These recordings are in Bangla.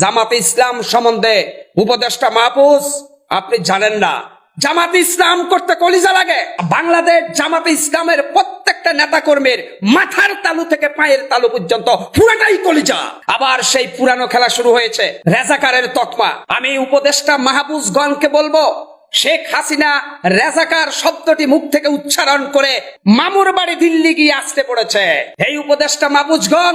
জামাত ইসলাম সম্বন্ধে উপদেষ্টা মাহফুজ, আপনি জানেন না। জামাত ইসলাম করতে কলিজা লাগে। বাংলাদেশ জামাত ইসলামের প্রত্যেকটা নেতা কর্মীর মাথার তালু থেকে পায়ের তালু পর্যন্ত পুরাটাই কলিজা। আবার সেই পুরানো খেলা শুরু হয়েছে, রেজাকারের তকমা। আমি উপদেষ্টা মাহবুজগণকে বলব, শেখ হাসিনা রেজাকার শব্দটি মুখ থেকে উচ্চারণ করে মামুর বাড়ি দিল্লি গিয়ে আসতে পড়েছে। এই উপদেষ্টা মাবুজগণ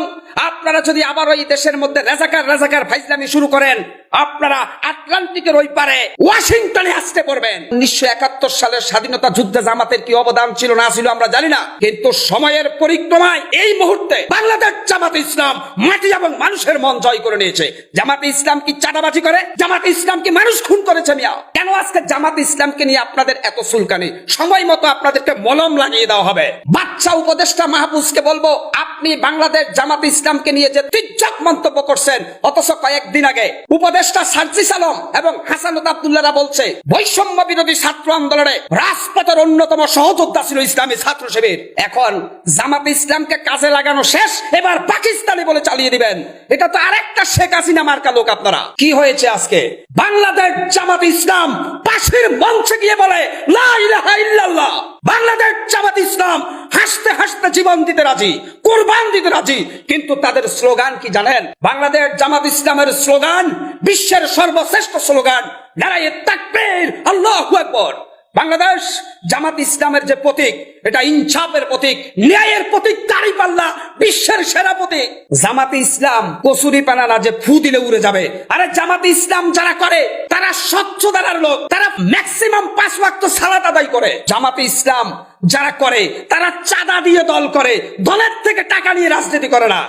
আপনারা যদি আবার ওই দেশের মধ্যে রেজাকার রেজাকার ফাইজলামি শুরু করেন, আপনারা আটলান্টিকের ওই পারে ওয়াশিংটনে আসতে পড়বেন। উনিশশো একাত্তর সালের স্বাধীনতা যুদ্ধে জামাতের কি অবদান ছিল না ছিল আমরা জানি না, কিন্তু সময়ের পরিক্রমায় এই মুহূর্তে বাংলাদেশ জামাত ইসলাম মাটি এবং মানুষের মন জয় করে নিয়েছে। জামাত ইসলাম কি চাঁদাবাজি করে? জামাত ইসলাম কি মানুষ খুন করেছে মিয়া? কেন আজকে জামাত ইসলামকে নিয়ে আপনাদের এত সুলকানি সময় মতো আপনাদেরকে মলম লাগিয়ে দেওয়া হবে। বাচ্চা উপদেষ্টা মাহবুজকে বলব, আপনি বাংলাদেশ জামাত ইসলামকে নিয়ে যে তির্যক মন্তব্য করছেন, অথচ কয়েকদিন আগে উপদেষ্টা সার্জিস আলম এবং হাসানুত আবদুল্লাহরা বলছে, বৈষম্য বিরোধী ছাত্র আন্দোলনে রাজপথের অন্যতম সহযোদ্ধা ছিল ইসলামী ছাত্র শিবির। এখন জামাত ইসলামকে কাজে লাগানো শেষ, এবার পাকিস্তানি বলে চালিয়ে দিবেন। এটা তো আরেকটা শেখ হাসিনা মার্কা লোক আপনারা। কি হয়েছে আজকে? বাংলাদেশ জামাত ইসলাম পাশের মঞ্চে গিয়ে বলে, লা ইলাহা ইল্লাল্লাহ বাংলাদেশ জামাত ইসলাম হাসতে হাসতে জীবন দিতে রাজি, কোরবান দিতে রাজি, কিন্তু তাদের স্লোগান কি জানেন? বাংলাদেশ জামাত ইসলামের স্লোগান, বিশ্বের সর্বশ্রেষ্ঠ স্লোগান দাঁড়াই তাকবীর, আল্লাহু আকবার। বাংলাদেশ জামাত ইসলামের যে প্রতীক, এটা ইনসাফের প্রতীক, ন্যায়ের প্রতীক দাড়ি পাল্লা, বিশ্বের সেরা প্রতীক। জামাত ইসলাম কসুরি পানা না যে ফু দিলে উড়ে যাবে। আরে জামাত ইসলাম যারা করে, তারা স্বচ্ছ দ্বারার লোক, তারা ম্যাক্সিমাম পাঁচ ওয়াক্ত সালাত আদায় করে। জামাত ইসলাম যারা করে, তারা চাঁদা দিয়ে দল করে, দলের থেকে টাকা নিয়ে রাজনীতি করে না।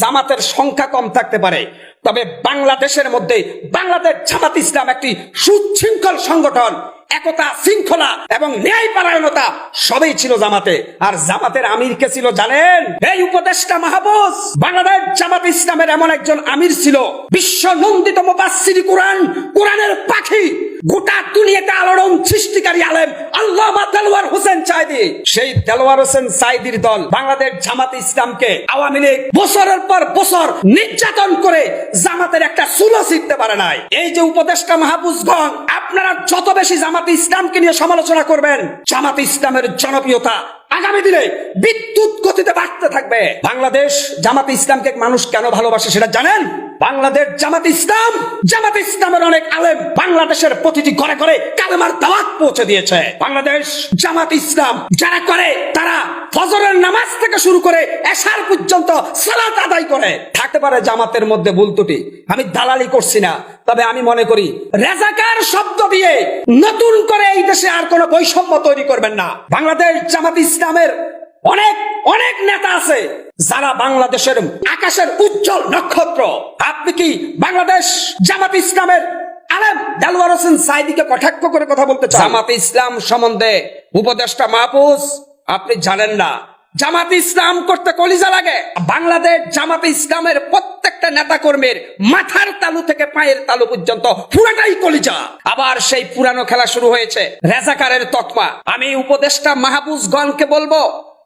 জামাতের সংখ্যা কম থাকতে পারে। তবে বাংলাদেশের মধ্যে বাংলাদেশ জামাত ইসলাম একটি সুশৃঙ্খল সংগঠন। একতা, শৃঙ্খলা এবং ন্যায় পারায়ণতা সবই ছিল জামাতে। আর জামাতের আমির কে ছিল জানেন? এই উপদেষ্টা মাহবুজ বাংলাদেশ জামাত ইসলামের এমন একজন আমির ছিল। বিশ্ব নন্দিতম মুবাসসিরি কোরআন, কোরআনের পাখি। গোটা দুনিয়াতে আলোড়ন সৃষ্টিকারী আলেম আল্লাহ দেলওয়ার হোসেন চাইদি সেই দেলওয়ার হোসেন সাইদির দল বাংলাদেশ জামাত ইসলামকে আওয়ামী লীগ বছরের পর বছর নির্যাতন করে জামাতের একটা সুলো শিখতে পারে নাই। এই যে উপদেষ্টা মাহবুজগণ আপনারা যত বেশি জামাত ইসলামকে নিয়ে সমালোচনা করবেন, জামাত ইসলামের জনপ্রিয়তা আগামী দিনে বিদ্যুৎ গতিতে বাড়তে থাকবে। বাংলাদেশ জামাত ইসলামকে মানুষ কেন ভালোবাসে সেটা জানেন? বাংলাদেশ জামাত ইসলাম, জামাত ইসলামের অনেক আলেম বাংলাদেশের প্রতিটি ঘরে ঘরে কালেমার দাওয়াত পৌঁছে দিয়েছে। বাংলাদেশ জামাত ইসলাম, যারা করে, তারা ফজরের নামাজ থেকে শুরু করে এশার পর্যন্ত সালাত আদায় করে। থাকতে পারে জামাতের মধ্যে ভুল ত্রুটি, আমি দালালি করছি না, তবে আমি মনে করি রেজাকার শব্দ দিয়ে নতুন করে এই দেশে আর কোনো বৈষম্য তৈরি করবেন না। বাংলাদেশ জামাত ইসলামের অনেক অনেক নেতা আছে যারা বাংলাদেশের আকাশের উজ্জ্বল নক্ষত্র। আপনি কি বাংলাদেশ জামাত ইসলামের আলেম? দেলওয়ার হোসেন সাইদিকে কটাক্ষ করে কথা বলতে চান? জামাত ইসলাম সম্বন্ধে উপদেষ্টা মাহফুজ, আপনি জানেন না। জামাত ইসলাম করতে কলিজা লাগে। বাংলাদেশ জামাত ইসলামের প্রত্যেকটা নেতা কর্মীর মাথার তালু থেকে পায়ের তালু পর্যন্ত পুরাটাই কলিজা। আবার সেই পুরানো খেলা শুরু হয়েছে, রেজাকারের তকমা। আমি উপদেষ্টা মাহবুজগণকে বলব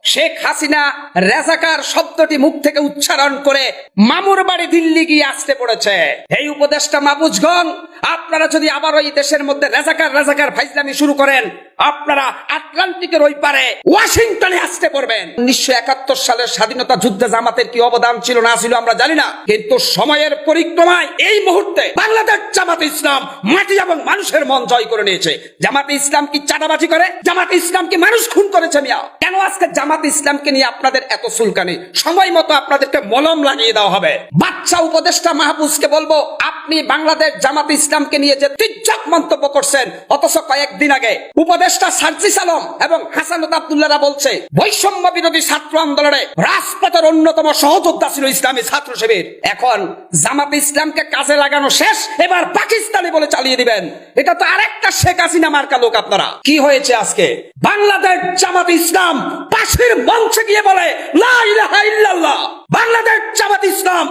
শেখ হাসিনা রেজাকার শব্দটি মুখ থেকে উচ্চারণ করে মামুর বাড়ি দিল্লি গিয়ে আসতে পড়েছে। এই উপদেশটা মাবুজগণ আপনারা যদি আবার ওই দেশের মধ্যে রেজাকার রেজাকার ফাইজলামি শুরু করেন, আপনারা আটলান্টিকের ওই পারে ওয়াশিংটনে আসতে পড়বেন। উনিশশো একাত্তর সালের স্বাধীনতা যুদ্ধে জামাতের কি অবদান ছিল না ছিল আমরা জানি না, কিন্তু সময়ের পরিক্রমায় এই মুহূর্তে বাংলাদেশ জামাত ইসলাম মাটি এবং মানুষের মন জয় করে নিয়েছে। জামাত ইসলাম কি চাঁদাবাজি করে? জামাত ইসলাম কি মানুষ খুন করেছে মিয়া? কেন আজকে জামাত ইসলামকে নিয়ে আপনাদের এত সুলকানি সময় মতো আপনাদেরকে মলম লাগিয়ে দেওয়া হবে। বাচ্চা উপদেষ্টা মাহবুজকে বলব, আপনি বাংলাদেশ জামাত ইসলামকে নিয়ে যে তির্যক মন্তব্য করছেন, অথচ কয়েকদিন আগে উপদেষ্টা সার্জিস আলম এবং হাসানুত আবদুল্লাহরা বলছে, বৈষম্য বিরোধী ছাত্র আন্দোলনে রাজপথের অন্যতম সহযোদ্ধা ছিল ইসলামী ছাত্র শিবির। এখন জামাত ইসলামকে কাজে লাগানো শেষ, এবার পাকিস্তানি বলে চালিয়ে দিবেন। এটা তো আরেকটা শেখ হাসিনা মার্কা লোক আপনারা। কি হয়েছে আজকে? বাংলাদেশ জামাত ইসলাম পাশের মঞ্চে গিয়ে বলে, লা ইলাহা ইল্লাল্লাহ বাংলাদেশ জামাত ইসলাম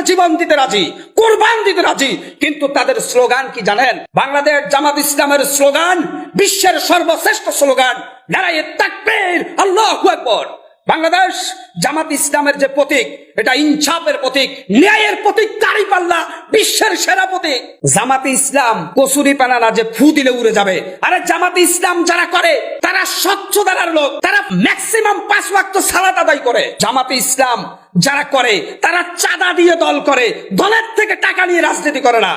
হাসতে জীবন দিতে রাজি, কোরবান দিতে রাজি, কিন্তু তাদের স্লোগান কি জানেন? বাংলাদেশ জামাত ইসলামের স্লোগান, বিশ্বের সর্বশ্রেষ্ঠ স্লোগান, নারায়ে তাকবীর, আল্লাহু আকবার। বাংলাদেশ জামাত ইসলামের যে প্রতীক, এটা ইনসাফের প্রতীক, ন্যায়ের প্রতীক দাড়ি পাল্লা বিশ্বের সেনাপতি জামাতে ইসলাম কসুরি পানা না যে ফু দিলে উড়ে যাবে। আরে জামাতে ইসলাম যারা করে, তারা স্বচ্ছ দ্বারার লোক, তারা ম্যাক্সিমাম পাঁচ ওয়াক্ত সালাত আদায় করে। জামাতে ইসলাম যারা করে, তারা চাঁদা দিয়ে দল করে, দলের থেকে টাকা নিয়ে রাজনীতি করে না।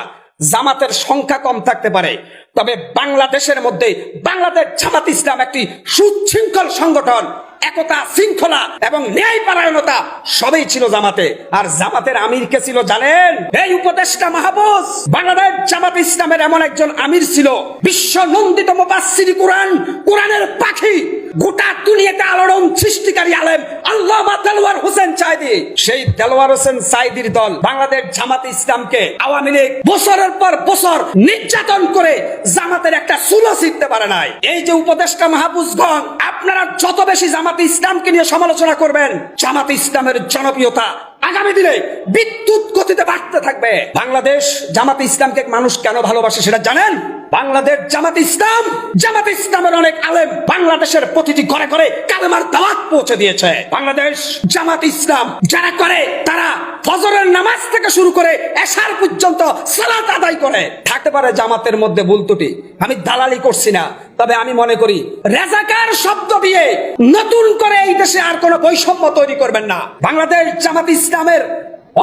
জামাতের সংখ্যা কম থাকতে পারে। তবে বাংলাদেশের মধ্যে বাংলাদেশ জামাত ইসলাম একটি সুশৃঙ্খল সংগঠন, একতা, শৃঙ্খলা এবং ন্যায় পারায়ণতা সবই ছিল জামাতে। আর জামাতের আমির কে ছিল জানেন? এই উপদেষ্টা মাহবুজ বাংলাদেশ জামাত ইসলামের এমন একজন আমির ছিল বিশ্ব নন্দিত মুবাসসিরি কোরআন, কোরআনের পাখি। গোটা দুনিয়াতে আলোড়ন সৃষ্টিকারী আলেম আল্লাহ দেলওয়ার হোসেন চাইদি সেই দেলওয়ার হোসেন সাইদির দল বাংলাদেশ জামাত ইসলামকে আওয়ামী লীগ বছরের পর বছর নির্যাতন করে জামাতের একটা সুলো শিখতে পারে নাই। এই যে উপদেষ্টা মাহবুজগণ আপনারা যত বেশি জামাত ইসলামকে নিয়ে সমালোচনা করবেন, জামাত ইসলামের জনপ্রিয়তা আগামী দিনে বিদ্যুৎ গতিতে বাড়তে থাকবে। বাংলাদেশ জামাত ইসলামকে মানুষ কেন ভালোবাসে সেটা জানেন? বাংলাদেশ জামাত ইসলাম। জামাত ইসলামের অনেক আলেম বাংলাদেশের প্রতিটি ঘরে ঘরে কালেমার দাওয়াত পৌঁছে দিয়েছে। বাংলাদেশ জামাত ইসলাম যারা করে, তারা ফজরের নামাজ থেকে শুরু করে এশার পর্যন্ত সালাত আদায় করে। থাকতে পারে জামাতের মধ্যে ভুল আমি দালালি করছি না, তবে আমি মনে করি রেজাকার শব্দ দিয়ে নতুন করে এই দেশে আর কোনো বৈষম্য তৈরি করবেন না। বাংলাদেশ জামাত ইসলামের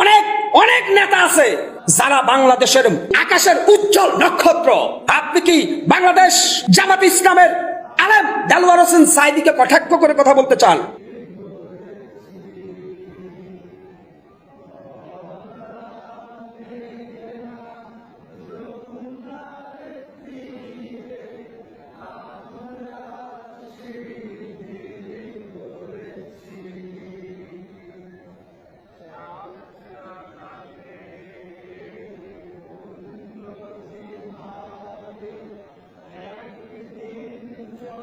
অনেক অনেক নেতা আছে যারা বাংলাদেশের আকাশের উজ্জ্বল নক্ষত্র, আপনি কি বাংলাদেশ জামাত ইসলামের আলেম দেলওয়ার হোসেন সাইদিকে কটাক্ষ করে কথা বলতে চান?